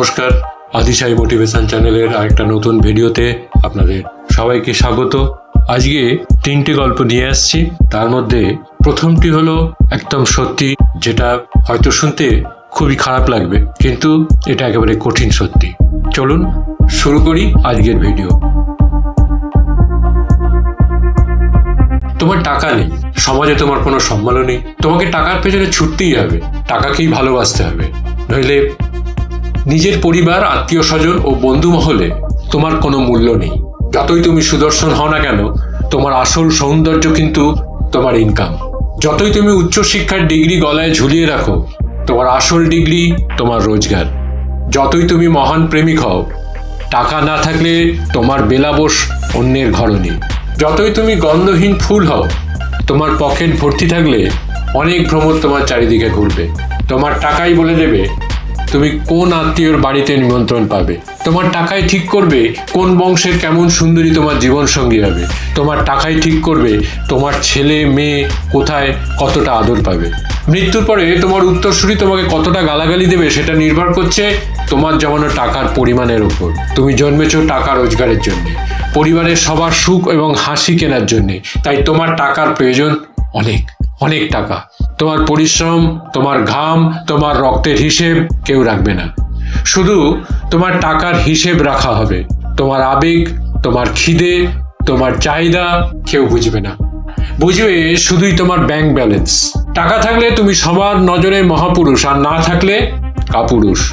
নমস্কার। আদিশাই মোটিভেশন চ্যানেলের আরেকটা নতুন ভিডিওতে আপনাদের সবাইকে স্বাগত। আজকে তিনটি গল্প নিয়ে আসছি। তার মধ্যে প্রথমটি হলো একদম সত্যি, যেটা হয়তো শুনতে খুবই খারাপ লাগবে, কিন্তু এটা একেবারে কঠিন সত্যি। চলুন শুরু করি আজকের ভিডিও। তোমার টাকা নেই, সমাজে তোমার কোনো সম্মানও নেই। তোমাকে টাকার পেছনে ছুটতেই হবে, টাকাকেই ভালোবাসতে হবে। নইলে নিজের পরিবার, আত্মীয় স্বজন ও বন্ধু মহলে তোমার কোনো মূল্য নেই। যতই তুমি সুদর্শন হও না কেন, তোমার আসল সৌন্দর্য কিন্তু তোমার ইনকাম যতই তুমি উচ্চশিক্ষার ডিগ্রি গলায় ঝুলিয়ে রাখো, তোমার আসল ডিগ্রি তোমার রোজগার। যতই তুমি মহান প্রেমিক হও, টাকা না থাকলে তোমার বেলাবোস অন্যের ঘরণী যতই তুমি গন্ধহীন ফুল হও, তোমার পকেট ভর্তি থাকলে অনেক ভ্রমণ তোমার চারিদিকে ঘুরবে। তোমার টাকাই বলে দেবে তুমি কোন আত্মীয়র বাড়িতে নিমন্ত্রণ পাবে? তোমার টাকায় ঠিক করবে কোন বংশের কেমন সুন্দরী তোমার জীবন সঙ্গী হবে। তোমার টাকায় ঠিক করবে তোমার ছেলে, মেয়ে কোথায় কতটা আদর পাবে। মৃত্যুর পরে তোমার উত্তরসূরি তোমাকে কতটা গালাগালি দেবে সেটা নির্ভর করছে তোমার জমানো টাকার পরিমাণের উপর। তুমি জন্মেছ টাকা রোজগারের জন্য, পরিবারের সবার সুখ এবং হাসি কেনার জন্যে। তাই তোমার টাকার প্রয়োজন অনেক অনেক টাকা। তোমার পরিশ্রম, তোমার ঘাম, তোমার রক্তের হিসেব কেউ রাখবে না। শুধু তোমার টাকার হিসেব রাখা হবে। তোমার আবেগ, তোমার খিদে, তোমার চাহিদা কেউ বুঝবে না। বুঝবে শুধুই তোমার ব্যাংক ব্যালেন্স টাকা থাকলে তুমি সবার নজরে মহাপুরুষ আর না থাকলে কাপুরুষ।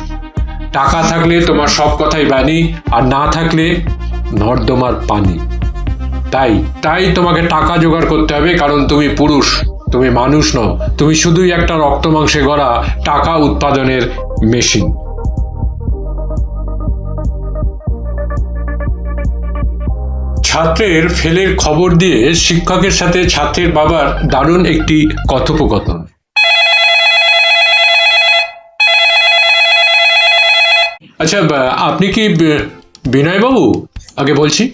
টাকা থাকলে তোমার সব কথাই বাণী আর না থাকলে নর্দমার পানি। তাই তাই তোমাকে টাকা জোগাড় করতে হবে কারণ তুমি পুরুষ। তুমি মানুষ নও, তুমি শুধুই একটা রক্ত মাংসে গড়া টাকা উৎপাদনের মেশিন। ছাত্রের ফেলের খবর দিয়ে শিক্ষকের সাথে ছাত্রের বাবার দারুণ একটি কথোপকথন। আচ্ছা আপনি কি ব- বিনয়বাবু? আগে বলছি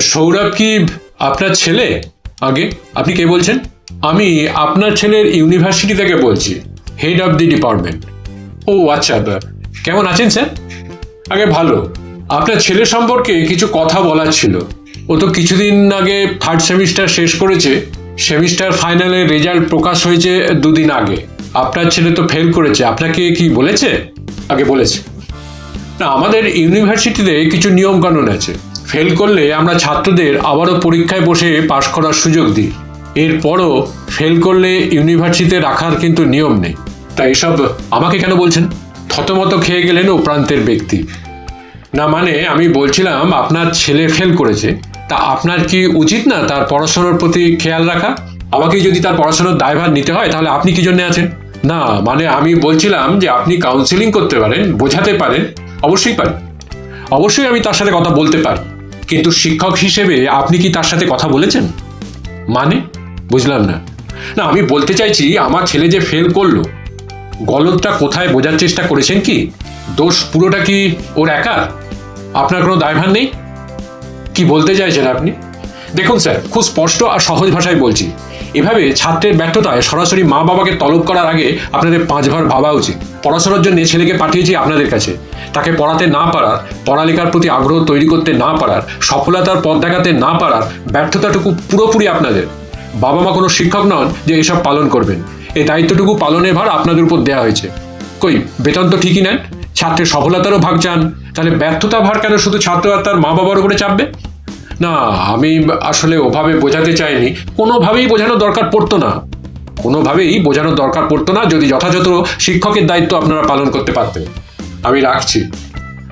সৌরভ কি আপনার ছেলে? আগে, আপনি কে বলছেন? আমি আপনার ছেলের ইউনিভার্সিটি থেকে বলছি হেড অফ দি ডিপার্টমেন্ট ও আচ্ছা কেমন আছেন স্যার আগে ভালো। আপনার ছেলে সম্পর্কে কিছু কথা বলার ছিল। ও তো কিছুদিন আগে থার্ড সেমিস্টার শেষ করেছে। সেমিস্টার ফাইনালের রেজাল্ট প্রকাশ হয়েছে দুদিন আগে। আপনার ছেলে তো ফেল করেছে। আপনাকে কি বলেছে? আগে বলেছে। না, আমাদের ইউনিভার্সিটিতে কিছু নিয়ম কানুন আছে। ফেল করলে আমরা ছাত্রদের আবারও পরীক্ষায় বসে পাশ করার সুযোগ দিই। এরপরও ফেল করলে ইউনিভার্সিটিতে রাখার কিন্তু নিয়ম নেই। তাই এসব আমাকে কেন বলছেন? থতমত খেয়ে গেলেন ও প্রান্তের ব্যক্তি। না মানে আমি বলছিলাম, আপনার ছেলে ফেল করেছে, তা আপনার কি উচিত না তার পড়াশোনার প্রতি খেয়াল রাখা? আমাকে যদি তার পড়াশোনার দায়ভার নিতে হয়, তাহলে আপনি কি জন্য আছেন? না মানে আমি বলছিলাম যে আপনি কাউন্সিলিং করতে পারেন, বোঝাতে পারেন, অবশ্যই পারেন অবশ্যই আমি তার সাথে কথা বলতে পারি। কিন্তু শিক্ষক হিসেবে আপনি কি তার সাথে কথা বলেছেন? মানে? বুঝলাম না। না, আমি বলতে চাইছি, আমার ছেলে যে ফেল করল গলতটা কোথায় বোঝার চেষ্টা করেছেন কি? দোষ পুরোটা কি ওর একা? আপনার কোনো দায়ভার নেই? কি বলতে চাইছেন আপনি? দেখুন স্যার, খুব স্পষ্ট আর সহজ ভাষায় বলছি। এভাবে ছাত্রের ব্যর্থতায় সরাসরি মা বাবাকে তলব করার আগে আপনাদের পাঁচবার ভাবা উচিত। পড়াশোনার জন্য ছেলেকে পাঠিয়েছি আপনাদের কাছে। তাকে পড়াতে না পারার, পড়ালেখার প্রতি আগ্রহ তৈরি করতে না পারার, সফলতার পথ দেখাতে না পারার ব্যর্থতাটুকু পুরোপুরি আপনাদের। বাবা মা কোনো শিক্ষক নন যে এসব পালন করবেন। এই দায়িত্বটুকু পালনের ভার আপনাদের উপর দেওয়া হয়েছে। কই, বেতন তো ঠিকই নেন। ছাত্রের সফলতারও ভাগ চান। তাহলে ব্যর্থতা ভার কেন শুধু ছাত্র আর তার মা বাবার উপরে চাপবে? না, আমি আসলে ওভাবে বোঝাতে চাইনি। কোনোভাবেই বোঝানোর দরকার পড়তো না। কোনোভাবেই বোঝানোর দরকার পড়তো না যদি যথাযথ শিক্ষকের দায়িত্ব আপনারা পালন করতে পারতেন। আমি রাখছি।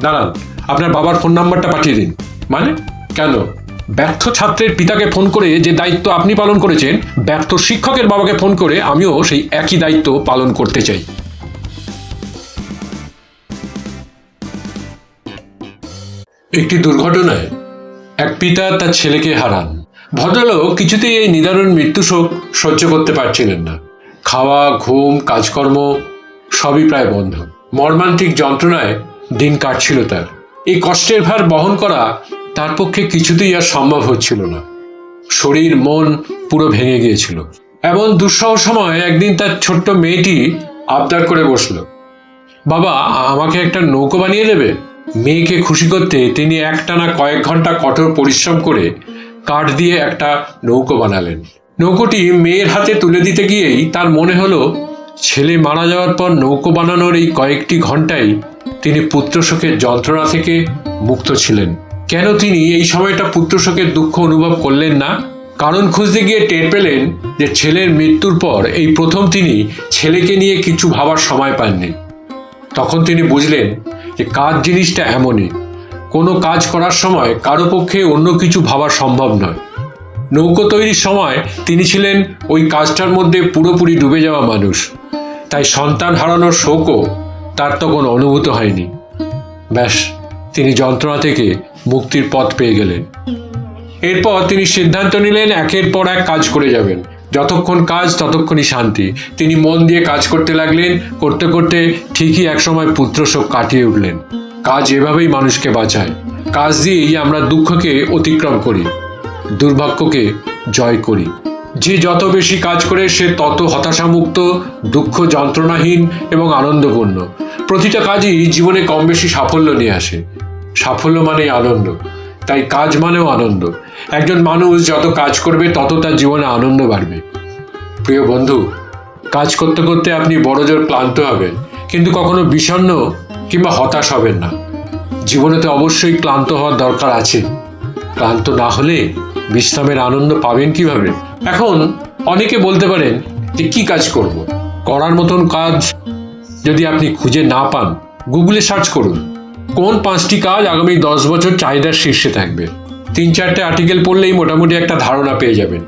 দাঁড়ান, আপনার বাবার ফোন নাম্বারটা পাঠিয়ে দিন। মানে? কেন? ব্যর্থ ছাত্রের পিতাকে ফোন করে যে দায়িত্ব আপনি পালন করেছেন, ব্যর্থ শিক্ষকের বাবাকে ফোন করে আমিও সেই একই দায়িত্ব পালন করতে চাই। একটি দুর্ঘটনায় এক পিতা তার ছেলেকে হারান। ভদ্রলোক কিছুতেই এই নিদারুণ মৃত্যু শোক সহ্য করতে পারছিলেন না। খাওয়া, ঘুম, কাজকর্ম সবই প্রায় বন্ধ। মর্মান্তিক যন্ত্রণায় দিন কাটছিল তার। এই কষ্টের ভার বহন করা তার পক্ষে কিছুতেই আর সম্ভব হচ্ছিল না। শরীর, মন পুরো ভেঙে গিয়েছিল। এমন দুঃসহ সময় একদিন তার ছোট্ট মেয়েটি আবদার করে বসল। বাবা, আমাকে একটা নৌকো বানিয়ে দেবে? মেয়েকে খুশি করতে তিনি একটানা কয়েক ঘণ্টা কঠোর পরিশ্রম করে কাঠ দিয়ে একটা নৌকো বানালেন। নৌকোটি মেয়ের হাতে তুলে দিতে গিয়েই তার মনে হলো, ছেলে মারা যাওয়ার পর নৌকো বানানোর এই কয়েকটি ঘন্টাই তিনি পুত্রশোকের যন্ত্রণা থেকে মুক্ত ছিলেন। কেন তিনি এই সময়টা পুত্রশোকের দুঃখ অনুভব করলেন না? কারণ খুঁজতে গিয়ে টের পেলেন যে ছেলের মৃত্যুর পর এই প্রথম তিনি ছেলেকে নিয়ে কিছু ভাবার সময় পাননি। তখন তিনি বুঝলেন যে কাজ জিনিসটা এমনই। কোনো কাজ করার সময় কারও পক্ষে অন্য কিছু ভাবা সম্ভব নয়। নৌকো তৈরির সময় তিনি ছিলেন ওই কাজটার মধ্যে পুরোপুরি ডুবে যাওয়া মানুষ। তাই সন্তান হারানোর শোকও তার তখন অনুভূত হয়নি। ব্যাস তিনি যন্ত্রণা থেকে মুক্তির পথ পেয়ে গেলেন। এরপর তিনি সিদ্ধান্ত নিলেন একের পর এক কাজ করে যাবেন। যতক্ষণ কাজ, ততক্ষণই শান্তি। তিনি মন দিয়ে কাজ করতে লাগলেন। করতে করতে ঠিকই একসময় পুত্র পুত্রশোক কাটিয়ে উঠলেন। কাজ এভাবেই মানুষকে বাঁচায়। কাজ দিয়েই আমরা দুঃখকে অতিক্রম করি, দুর্ভাগ্যকে জয় করি। যে যত বেশি কাজ করে, সে তত হতাশামুক্ত, দুঃখ যন্ত্রণাহীন এবং আনন্দপূর্ণ। প্রতিটা কাজই জীবনে কম বেশি সাফল্য নিয়ে আসে। সাফল্য মানেই আনন্দ, তাই কাজ মানেও আনন্দ। একজন মানুষ যত কাজ করবে, তত তার জীবনে আনন্দ বাড়বে। প্রিয় বন্ধু, কাজ করতে করতে আপনি বড় জোর ক্লান্ত হবেন, কিন্তু কখনো বিষণ্ণ কিংবা হতাশ হবেন না। জীবনে তো অবশ্যই ক্লান্ত হওয়ার দরকার আছে। ক্লান্ত না হলে বিশ্রামের আনন্দ পাবেন কীভাবে? এখন অনেকে বলতে পারেন যে কি কাজ করব। করার মতন কাজ যদি আপনি খুঁজে না পান, গুগলে সার্চ করুন। কোন পাঁচটি কাজ আগামী দশ বছর চাহিদার শীর্ষে থাকবে? তিন চারটে আর্টিকেল পড়লেই মোটামুটি একটা ধারণা পেয়ে যাবেন।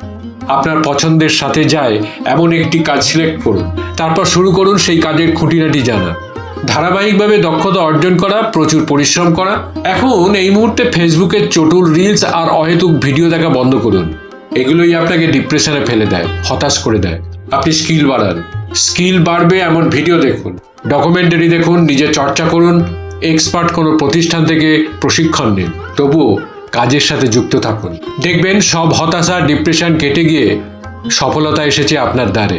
আপনার পছন্দের সাথে যায়, এমন একটি কাজ সিলেক্ট করুন। তারপর শুরু করুন সেই কাজের খুঁটিনাটি জানা। ধারাবাহিকভাবে দক্ষতা অর্জন করা, প্রচুর পরিশ্রম করা। এখন এই মুহূর্তে ফেসবুকের চটুল রিলস আর অহেতুক ভিডিও দেখা বন্ধ করুন। এগুলোই আপনাকে ডিপ্রেশনে ফেলে দেয়, হতাশ করে দেয়। আপনি স্কিল বাড়ান। স্কিল বাড়বে এমন ভিডিও দেখুন। ডকুমেন্টারি দেখুন, নিজে চর্চা করুন এক্সপার্ট কোনো প্রতিষ্ঠান থেকে প্রশিক্ষণ নিন। তবুও কাজের সাথে যুক্ত থাকুন। দেখবেন সব হতাশা ডিপ্রেশন কেটে গিয়ে সফলতা এসেছে আপনার দ্বারে।